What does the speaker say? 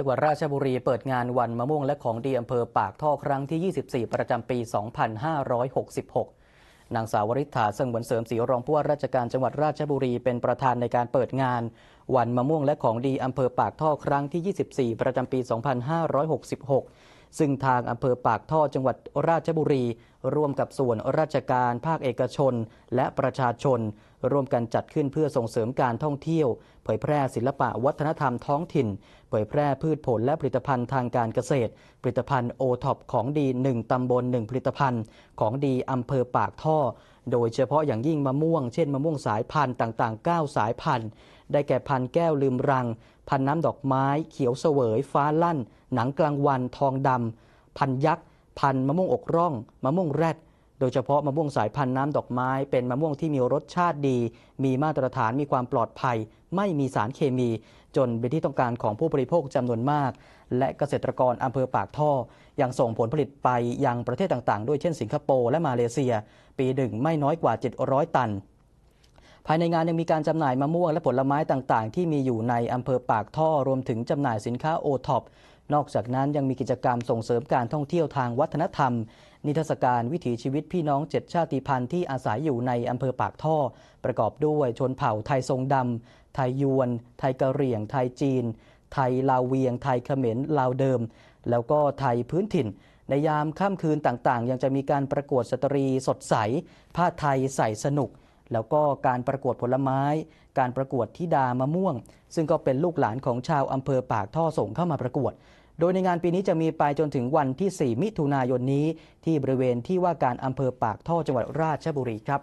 จังหวัดราชบุรีเปิดงานวันมะม่วงและของดีอำเภอปากท่อครั้งที่ 24 ประจำปี 2566 นางสาววริษฐาเสงวนเสริมศรีรองผู้ว่าราชการจังหวัดราชบุรีเป็นประธานในการเปิดงาน วันมะม่วงและของดีอำเภอปากท่อครั้งที่ 24 ประจำปี 2566 ซึ่งทางอำเภอปากท่อจังหวัดราชบุรีร่วมกับส่วนราชการภาคเอกชน และประชาชน ร่วมกันจัดขึ้นเพื่อส่งเสริมการท่องเที่ยว เผยแพร่ศิลปะวัฒนธรรมท้องถิ่น เผยแพร่พืชผลและผลิตภัณฑ์ทางการเกษตร ผลิตภัณฑ์โอท็อปของดี 1 ตำบล 1 ผลิตภัณฑ์ ของดีอำเภอปากท่อ โดยเฉพาะอย่างยิ่งมะม่วง เช่นมะม่วงสายพันธุ์ต่างๆ 9 สายพันธุ์ ได้แก่พันธุ์แก้วลืมรัง พันธุ์น้ำดอกไม้ เขียวเสวย ฟ้าลั่น หนังกลางวัน ทองดำพันธ์ยักษ์ พันธุ์มะม่วงอกร่อง มะม่วงแรด โดยเฉพาะมะม่วงสายพันธุ์น้ำดอกไม้ เป็นมะม่วงที่มีรสชาติดี มีมาตรฐานมีความปลอดภัย ไม่มีสารเคมี จนเป็นที่ต้องการของผู้บริโภคจำนวนมาก และเกษตรกรอำเภอปากท่อ ยังส่งผลผลิตไปยังประเทศต่างๆ ด้วยเช่นสิงคโปร์และมาเลเซีย ปีหนึ่งไม่น้อยกว่า 700 ตัน ภายในงานยังมีการจำหน่ายมะม่วงและผลไม้ต่างๆ ที่มีอยู่ในอำเภอปากท่อรวมถึงจำหน่ายสินค้าโอท็อปนอกจากนั้นยังมีกิจกรรมส่งเสริมการท่องเที่ยวทางวัฒนธรรม นิทรรศการวิถีชีวิตพี่น้องเจ็ดชาติพันธุ์ที่อาศัยอยู่ในอำเภอปากท่อ ประกอบด้วยชนเผ่าไทยทรงดำ ไทยยวน ไทยกะเหรี่ยง ไทยจีน ไทยลาวเวียง ไทยเขมรลาวเดิม แล้วก็ไทยพื้นถิ่น ในยามค่ำคืนต่างๆ ยังจะมีการประกวดสตรีสดใส ผ้าไทยใส่สนุก แล้วก็การประกวดผลไม้ การประกวดทิดามะม่วง ซึ่งก็เป็นลูกหลานของชาวอำเภอปากท่อส่งเข้ามาประกวด โดยในงานปีนี้จะมีไปจนถึงวันที่ 4 มิถุนายนนี้ ที่บริเวณที่ว่าการอำเภอปากท่อจังหวัดราชบุรีครับ